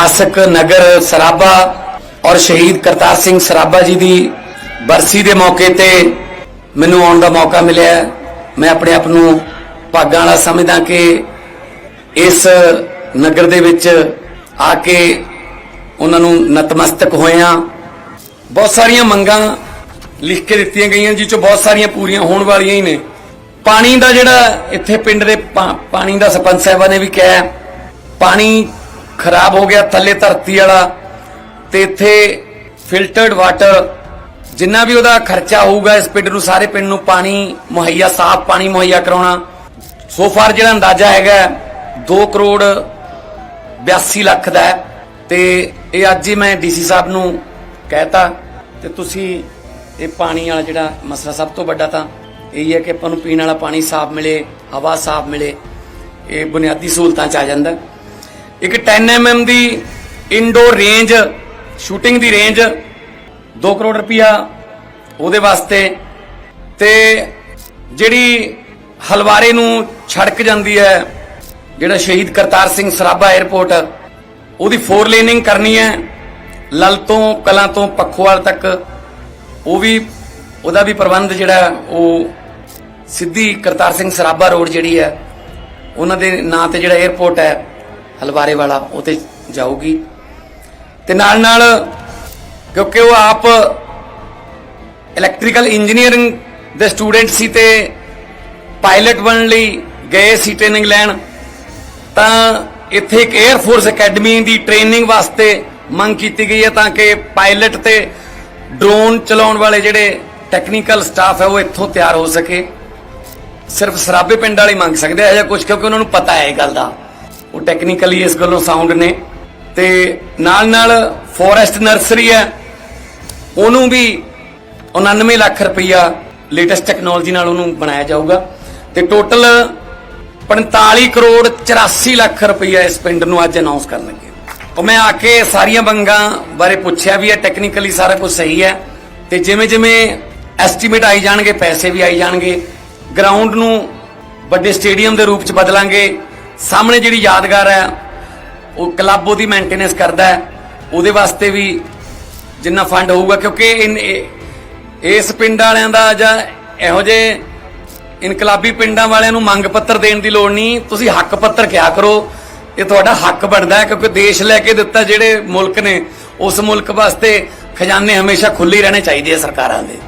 ਇਤਿਹਾਸਕ ਨਗਰ ਸਰਾਭਾ ਔਰ ਸ਼ਹੀਦ ਕਰਤਾਰ ਸਿੰਘ ਸਰਾਭਾ ਜੀ ਦੀ ਬਰਸੀ ਦੇ ਮੌਕੇ ਤੇ ਮੈਨੂੰ ਆਉਣ ਦਾ ਮੌਕਾ ਮਿਲਿਆ। ਮੈਂ ਆਪਣੇ ਆਪ ਨੂੰ ਭਾਗਾਂ ਵਾਲਾ ਸਮਝਦਾ ਕਿ ਇਸ ਨਗਰ ਦੇ ਵਿੱਚ ਆ ਕੇ ਉਹਨਾਂ ਨੂੰ ਨਤਮਸਤਕ ਹੋਇਆ। ਬਹੁਤ ਸਾਰੀਆਂ ਮੰਗਾਂ ਲਿਖ ਕੇ ਦਿੱਤੀਆਂ ਗਈਆਂ ਜਿਸ ਚੋਂ ਬਹੁਤ ਸਾਰੀਆਂ ਪੂਰੀਆਂ ਹੋਣ ਵਾਲੀਆਂ ਹੀ ਨੇ। ਪਾਣੀ ਦਾ ਜਿਹੜਾ ਇੱਥੇ ਪਿੰਡ ਦੇ ਪਾ- ਪਾਣੀ ਦਾ ਸਰਪੰਚ ਸਾਹਿਬਾਂ ਨੇ ਵੀ ਕਿਹਾ, ਪਾਣੀ ਖਰਾਬ ਹੋ ਗਿਆ ਥੱਲੇ ਧਰਤੀ ਵਾਲਾ ਤੇ ਇੱਥੇ ਫਿਲਟਰਡ ਵਾਟਰ ਜਿੰਨਾ ਵੀ ਉਹਦਾ ਖਰਚਾ ਹੋਊਗਾ ਇਸ ਪਿੰਡ ਨੂੰ ਸਾਰੇ ਪਿੰਡ ਨੂੰ ਪਾਣੀ ਮੁਹੱਈਆ, ਸਾਫ਼ ਪਾਣੀ ਮੁਹੱਈਆ ਕਰਾਉਣਾ। ਸੋ ਫਾਰ ਜਿਹੜਾ ਅੰਦਾਜ਼ਾ ਹੈਗਾ 2 ਕਰੋੜ 82 ਲੱਖ ਦਾ ਹੈ ਤੇ ਇਹ ਅੱਜ ਹੀ ਮੈਂ ਡੀਸੀ ਸਾਹਿਬ ਨੂੰ ਕਹਿਤਾ ਤੇ ਤੁਸੀਂ ਇਹ ਪਾਣੀ ਵਾਲਾ ਜਿਹੜਾ ਮਸਲਾ ਸਭ ਤੋਂ ਵੱਡਾ ਤਾਂ ਇਹ ਹੈ ਕਿ ਆਪਾਂ ਨੂੰ ਪੀਣ ਵਾਲਾ ਪਾਣੀ ਸਾਫ਼ ਮਿਲੇ, ਹਵਾ ਸਾਫ਼ ਮਿਲੇ, ਇਹ ਬੁਨਿਆਦੀ ਸਹੂਲਤਾਂ ਚ ਆ ਜਾਂਦਾ। ਇੱਕ 10 mm ਦੀ ਇਨਡੋਰ ਰੇਂਜ ਸ਼ੂਟਿੰਗ ਦੀ ਰੇਂਜ 2 ਕਰੋੜ ਰੁਪਇਆ ਉਹਦੇ ਵਾਸਤੇ। ਤੇ ਜਿਹੜੀ ਹਲਵਾਰੇ ਨੂੰ ਛੜਕ ਜਾਂਦੀ ਹੈ, ਜਿਹੜਾ ਸ਼ਹੀਦ ਕਰਤਾਰ ਸਿੰਘ ਸਰਾਭਾ 에ਅਰਪੋਰਟ ਉਹਦੀ ਫੋਰ ਲੇਨਿੰਗ ਕਰਨੀ ਹੈ। ਲਲ ਤੋਂ, ਕਲਾਂ ਤੋਂ ਪੱਖੋਵਾਲ ਤੱਕ ਉਹ ਵੀ, ਉਹਦਾ ਵੀ ਪ੍ਰਬੰਧ ਜਿਹੜਾ ਉਹ ਸਿੱਧੀ ਕਰਤਾਰ ਸਿੰਘ ਸਰਾਭਾ ਰੋਡ ਜਿਹੜੀ ਹੈ, ਉਹਨਾਂ ਦੇ ਨਾਂ ਤੇ ਜਿਹੜਾ 에ਅਰਪੋਰਟ ਹੈ ਹਲਵਾਰੇ ਵਾਲਾ ਉਹ ਤੇ ਜਾਊਗੀ। ਤੇ ਨਾਲ ਨਾਲ ਕਿਉਂਕਿ ਉਹ ਆਪ ਇਲੈਕਟ੍ਰੀਕਲ ਇੰਜੀਨੀਅਰਿੰਗ ਦੇ ਸਟੂਡੈਂਟ ਸੀ ਤੇ ਪਾਇਲਟ ਬਣਨ ਲਈ ਗਏ ਸੀ ਟ੍ਰੇਨਿੰਗ ਲੈਣ ਤਾਂ ਇੱਥੇ ਇੱਕ 에ਅਰ ਫੋਰਸ ਅਕੈਡਮੀ ਦੀ ਟ੍ਰੇਨਿੰਗ ਵਾਸਤੇ ਮੰਗ ਕੀਤੀ ਗਈ ਹੈ ਤਾਂ ਕਿ ਪਾਇਲਟ ਤੇ ਡਰੋਨ ਚਲਾਉਣ ਵਾਲੇ ਜਿਹੜੇ ਟੈਕਨੀਕਲ ਸਟਾਫ ਹੈ ਉਹ ਇੱਥੋਂ ਤਿਆਰ ਹੋ ਸਕੇ। ਸਿਰਫ ਸਰਾਬੇ ਪਿੰਡ ਵਾਲੇ ਮੰਗ ਸਕਦੇ ਆ ਜਾਂ ਕੁਝ ਕਿਉਂਕਿ ਉਹਨਾਂ ਨੂੰ ਪਤਾ ਹੈ ਇਹ ਗੱਲ ਦਾ। ਉਹ ਟੈਕਨੀਕਲੀ ਇਸ ਗੱਲੋਂ ਸਾਊਂਡ ਨੇ। ਤੇ ਨਾਲ ਨਾਲ ਫੋਰੈਸਟ ਨਰਸਰੀ ਹੈ। ਉਹਨੂੰ ਵੀ 99 ਲੱਖ ਰੁਪਈਆ ਲੇਟੈਸਟ ਟੈਕਨੋਲੋਜੀ ਨਾਲ ਉਹਨੂੰ ਬਣਾਇਆ ਜਾਊਗਾ। ਤੇ ਟੋਟਲ 45 ਕਰੋੜ 84 ਲੱਖ ਰੁਪਈਆ ਇਸ ਪਿੰਡ ਨੂੰ ਅੱਜ ਅਨਾਉਂਸ ਕਰਨ ਲੱਗੇ। ਉਹ ਮੈਂ ਆ ਕੇ ਸਾਰੀਆਂ ਬੰਗਾਂ ਬਾਰੇ ਪੁੱਛਿਆ ਵੀ ਹੈ ਟੈਕਨੀਕਲੀ ਸਾਰਾ ਕੁਝ ਸਹੀ ਹੈ। ਤੇ ਜਿਵੇਂ ਜਿਵੇਂ ਐਸਟੀਮੇਟ ਆਈ ਜਾਣਗੇ, ਪੈਸੇ ਵੀ ਆਈ ਜਾਣਗੇ। ਗਰਾਊਂਡ ਨੂੰ ਵੱਡੇ ਸਟੇਡੀਅਮ ਦੇ ਰੂਪ ਚ ਬਦਲਾਂਗੇ। ਸਾਹਮਣੇ ਜਿਹੜੀ ਯਾਦਗਾਰ ਹੈ, ਉਹ ਕਲੱਬ ਉਹਦੀ ਮੇਨਟੇਨੈਂਸ ਕਰਦਾ ਹੈ। ਉਹਦੇ ਵਾਸਤੇ ਵੀ ਜਿੰਨਾ ਫੰਡ ਹੋਊਗਾ, ਕਿਉਂਕਿ ਇਨ- ਇਹ- ਇਸ ਪਿੰਡ ਵਾਲਿਆਂ ਦਾ ਜਾਂ ਇਹੋ ਜਿਹੇ ਇਨਕਲਾਬੀ ਪਿੰਡਾਂ ਵਾਲਿਆਂ ਨੂੰ ਮੰਗ ਪੱਤਰ ਦੇਣ ਦੀ ਲੋੜ ਨਹੀਂ। ਤੁਸੀਂ ਹੱਕ ਪੱਤਰ ਕਿਆ ਕਰੋ। ਇਹ ਤੁਹਾਡਾ ਹੱਕ ਬਣਦਾ ਹੈ, ਕਿਉਂਕਿ ਦੇਸ਼ ਲੈ ਕੇ ਦਿੱਤਾ ਜਿਹੜੇ ਮੁਲਕ ਨੇ, ਉਸ ਮੁਲਕ ਵਾਸਤੇ ਖਜ਼ਾਨੇ ਹਮੇਸ਼ਾ ਖੁੱਲੇ ਰਹਿਣੇ ਚਾਹੀਦੇ ਆ ਸਰਕਾਰਾਂ ਦੇ।